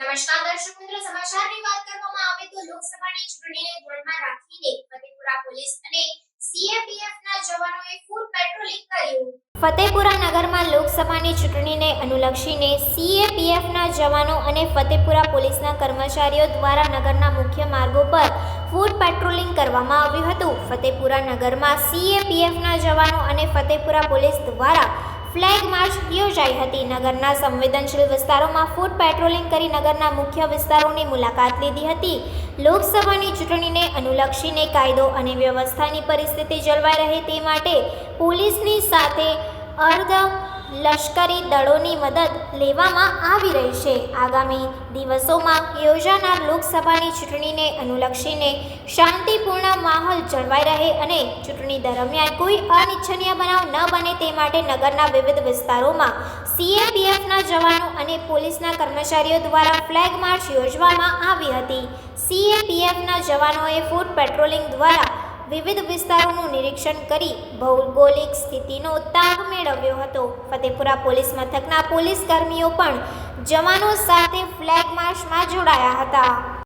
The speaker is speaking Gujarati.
નમસ્કાર દર્શક મિત્રો, સમાચારની વાત કરવામાં આવે તો લોકસભાની ચૂંટણીને ધ્યાનમાં રાખીને ફતેપુરા પોલીસ અને સીએપીએફ ના જવાનોએ ફૂડ પેટ્રોલિંગ કર્યું. ફતેપુરા નગરમાં લોકસભાની ચૂંટણીને અનુલક્ષીને સીએપીએફના જવાનો અને ફતેપુરા પોલીસના કર્મચારીઓ દ્વારા નગરના મુખ્ય માર્ગો પર ફૂડ પેટ્રોલિંગ કરવામાં આવ્યું હતું. ફતેપુરા નગરમાં સીએપીએફના જવાનો અને ફતેપુરા પોલીસ દ્વારા ફ્લેગ માર્ચ યોજાઈ હતી. નગરના સંવેદનશીલ વિસ્તારોમાં ફૂડ પેટ્રોલિંગ કરી નગરના મુખ્ય વિસ્તારોની મુલાકાત લીધી હતી. લોકસભાની ચૂંટણીને અનુલક્ષીને કાયદો અને વ્યવસ્થાની પરિસ્થિતિ જળવાઈ રહે તે માટે પોલીસની સાથે અર્ધ લશ્કરી દળોની મદદ લેવામાં આવી રહી છે. આગામી દિવસોમાં યોજાનાર લોકસભાની ચૂંટણીને અનુલક્ષીને શાંતિપૂર્ણ માહોલ જળવાઈ રહે અને ચૂંટણી દરમિયાન કોઈ અનિચ્છનીય બનાવ ન બને તે માટે નગરના વિવિધ વિસ્તારોમાં સીએપીએફના જવાનો અને પોલીસના કર્મચારીઓ દ્વારા ફ્લેગ માર્ચ યોજવામાં આવી હતી. સીએપીએફના જવાનોએ ફૂડ પેટ્રોલિંગ દ્વારા વિવિધ વિસ્તારોનું નિરીક્ષણ કરી ભૌગોલિક સ્થિતિનો તાગ મેળવ્યો હતો. ફતેપુરા પોલીસ મથકના પોલીસ કર્મીઓ પણ જવાનો સાથે ફ્લેગ માર્ચમાં જોડાયા હતા.